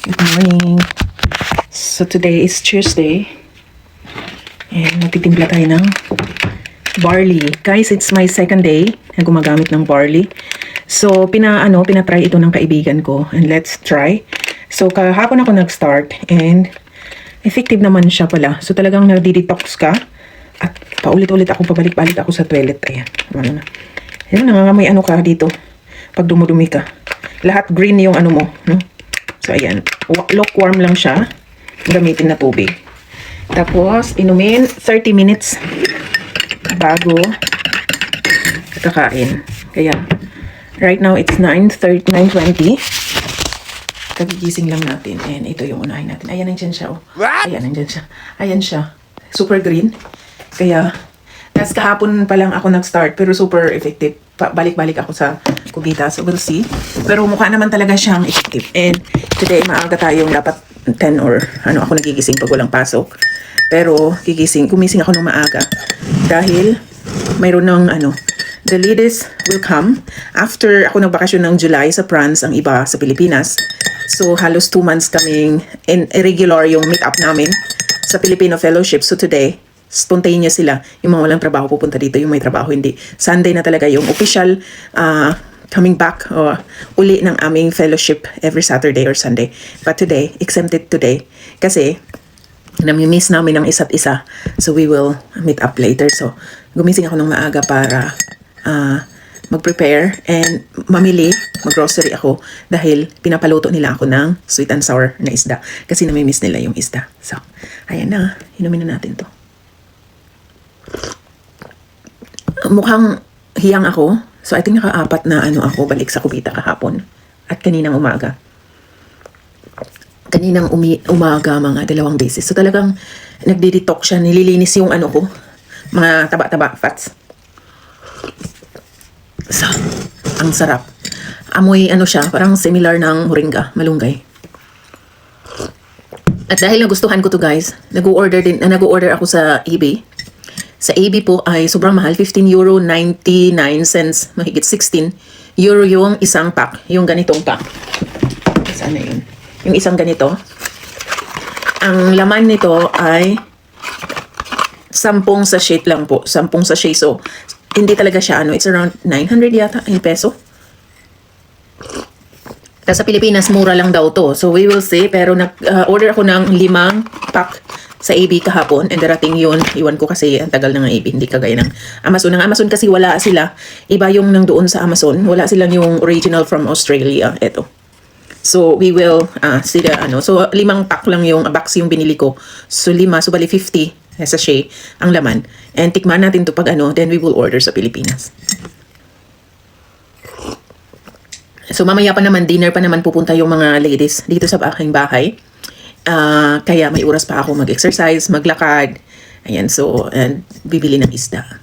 Good morning. So today is Tuesday. And magtitimpla tayo ng barley. Guys, it's my second day na gumagamit ng barley. So, pina, ano, pinatry ito ng kaibigan ko. And let's try. So, kahapon ako nag-start and effective naman siya pala. So, talagang nadi-detox ka. At paulit-ulit ako, pabalik-balik ako sa toilet. Ayan. Ano na. Ayun, nangangamoy ano ka dito. Pag dumudumi ka. Lahat green yung ano mo. No? So, ayan. Wa- Lukewarm lang siya. Gamitin na tubig. Tapos, inumin 30 minutes bago kakain. Kaya, right now, it's 9.30, 9.20. Kagigising lang natin. And ito yung unahin natin. Ayan, nandyan siya. Oh. Ayan, nandyan siya. Ayan siya. Super green. Kaya, tas kahapon pa lang ako nag-start, pero super effective. Balik-balik ako sa kubita. So, we'll see. Pero mukha naman talaga siyang effective. And today, maaga tayong dapat 10 or ano, ako nagigising pag walang pasok. Pero, gigising, gumising ako ng maaga. Dahil, mayroon ng ano, the ladies will come after ako nagbakasyon ng July sa France, ang iba sa Pilipinas. So, halos two months kaming in, irregular yung meet-up namin sa Filipino Fellowship. So, today, spontaneous sila. Yung mga walang trabaho pupunta dito, yung may trabaho hindi. Sunday na talaga yung official uh, coming back o uli ng aming fellowship every Saturday or Sunday. But today, exempted today. Kasi, nami-miss namin ang isa't isa. So, we will meet up later. So, gumising ako ng maaga para ah, mag-prepare and mamili, mag-grocery ako dahil pinapaluto nila ako ng sweet and sour na isda kasi nami-miss nila yung isda. So, ayan na. Inumin na natin to. Mukhang hiyang ako. So, I think nakaapat na ano ako balik sa kubita kahapon at kaninang umaga kaninang umi- umaga mga dalawang beses. So talagang nagdi-detox siya, nililinis yung ano ko, mga taba-taba fats. So, ang sarap. Amoy ano siya, parang similar ng moringa, malunggay. At dahil nagustuhan ko to guys, nag-order din, na nag-order ako sa eBay. Sa eBay po ay sobrang mahal, 15 euro 99 cents, mahigit 16 euro yung isang pack, yung ganitong pack. Saan na yun? Yung isang ganito. Ang laman nito ay sampung sachet lang po. Sampung sachet. So, hindi talaga siya ano. It's around 900 yata yung peso. Tapos sa Pilipinas, mura lang daw to. So, we will see. Pero nag-order ako ng limang pack sa AB kahapon. And darating yun. Iwan ko kasi ang tagal ng AB. Hindi kagaya ng Amazon. Ang Amazon kasi wala sila. Iba yung nang doon sa Amazon. Wala silang yung original from Australia. Ito. So, we will ah see the ano. So, limang pack lang yung box yung binili ko. So, lima. So, bali 50 sachet ang laman. And tikman natin to pag ano, then we will order sa Pilipinas. So, mamaya pa naman, dinner pa naman pupunta yung mga ladies dito sa aking bahay. Ah, kaya may oras pa ako mag-exercise, maglakad. Ayan, so, and bibili ng isda.